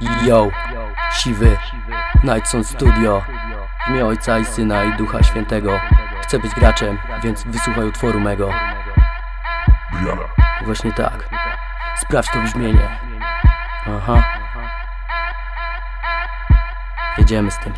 Yo, siwy, Nightson Studio. W imię Ojca i Syna i Ducha Świętego. Chcę być graczem, więc wysłuchaj utworu mego. Właśnie tak. Sprawdź to brzmienie. Aha. Jedziemy z tym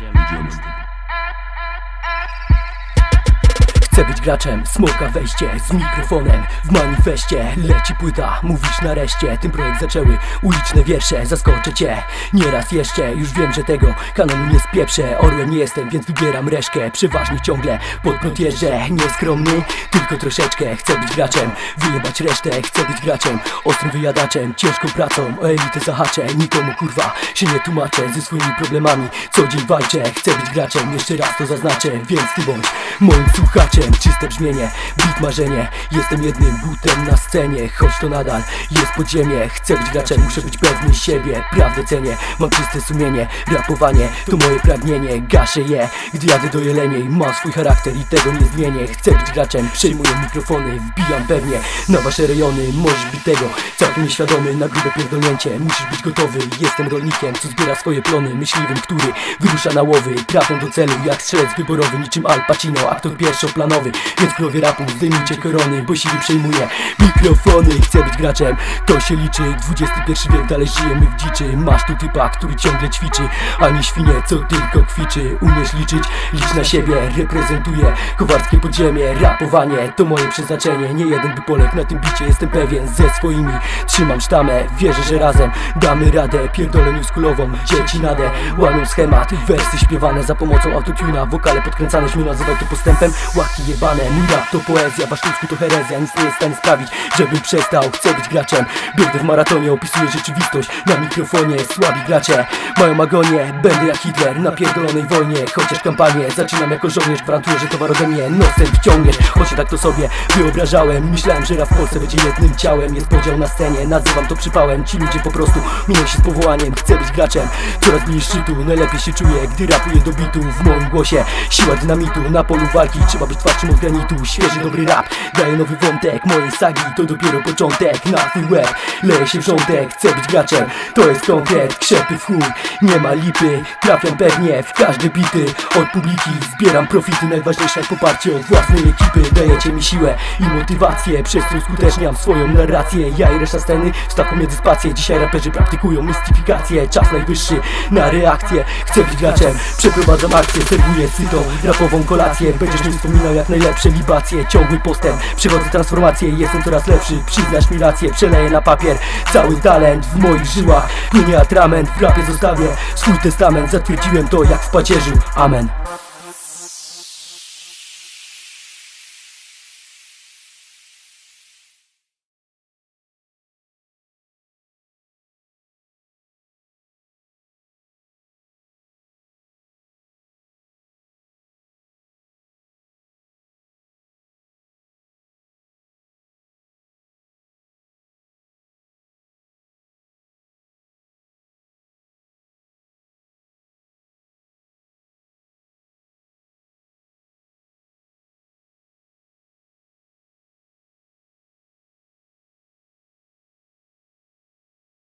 Chcę być graczem, smoka wejście z mikrofonem W manifestie. Leci płyta, mówisz nareszcie Tym projekt zaczęły uliczne wiersze Zaskoczę cię. Nieraz jeszcze Już wiem, że tego kanonu nie spieprzę. Orłem nie jestem, więc wybieram reszkę Przeważnie ciągle pod prąd jeżdżę. Nieskromny, tylko troszeczkę. Chcę być graczem, wyjebać resztę. Chcę być graczem, ostrym wyjadaczem Ciężką pracą, o elitę zahaczę Nikomu kurwa się nie tłumaczę. Ze swoimi problemami co dzień walczę. Chcę być graczem, jeszcze raz to zaznaczę. Więc ty bądź moim słuchaczem Czyste brzmienie, bit marzenie. Jestem jednym butem na scenie Choć to nadal jest podziemie Chcę być graczem, muszę być pewny siebie Prawdę cenię, mam czyste sumienie Rapowanie to moje pragnienie. Gaszę je, gdy jadę do Jeleniej Mam swój charakter i tego nie zmienię. Chcę być graczem, przejmuję mikrofony Wbijam pewnie na wasze rejony. Możesz być tego całkiem nieświadomy Na grube pierdolnięcie, musisz być gotowy Jestem rolnikiem, co zbiera swoje plony Myśliwym, który wyrusza na łowy Trafię do celu jak strzelec wyborowy Niczym Al Pacino, aktor pierwszoplanowy więc królowie rapu zdejmijcie korony Bo siły przejmuje mikrofony Chcę być graczem, to się liczy. XXI wiek, dalej żyjemy w dziczy. Masz tu typa, który ciągle ćwiczy. Ani świnie, co tylko kwiczy. Umiesz liczyć, licz na siebie. Reprezentuję kowarskie podziemie. Rapowanie to moje przeznaczenie. Nie jeden by poległ na tym bicie, jestem pewien Ze swoimi trzymam sztamę. Wierzę, że razem damy radę. Pierdolę newskulową, dzieci nadę. Łamią schemat, wersy śpiewane za pomocą autotuna. Wokale podkręcane, śmiu nazywaj to postępem. Łaki jebane Mój rap to poezja, wasz to herezja Nic nie jest w stanie sprawić, żebym przestał Chcę być graczem, biegnę w maratonie Opisuję rzeczywistość na mikrofonie Słabi gracze. Mają agonię Będę jak Hitler na pierdolonej wojnie. Chociaż kampanię zaczynam jako żołnierz Gwarantuję, że towar ode mnie nosem wciągniesz. Choć tak to sobie wyobrażałem Myślałem, że rap w Polsce będzie jednym ciałem. Jest podział na scenie, nazywam to przypałem. Ci ludzie po prostu minął się z powołaniem Chcę być graczem, coraz mniej szczytu Najlepiej się czuję, gdy rapuję do bitu W moim głosie. Siła dynamitu Na polu walki trzeba być twardszym od granitu Świeży dobry rap, daje nowy wątek Mojej sagi to dopiero początek. Na twój łeb leje się wrzątek Chcę być graczem, to jest konkret Krzepy w chuj, nie ma lipy Trafiam pewnie w każde bity. Od publiki zbieram profity Najważniejsze poparcie od własnej ekipy. Dajecie mi siłę i motywację Przez co skuteczniam swoją narrację. Ja i reszta sceny wstawką między spację. Dzisiaj raperzy praktykują mistyfikację Czas najwyższy na reakcję. Chcę być graczem, przeprowadzam akcję Serwuję sytą, rapową kolację. Będziesz mi wspominał jak najlepsze libacje Ciągły postęp, przychodzę transformację. Jestem coraz lepszy, przyznasz mi rację. Przeleję na papier cały talent W moich żyłach. Płynie atrament W rapie zostawię swój testament. Zatwierdziłem to jak w pacierzu, amen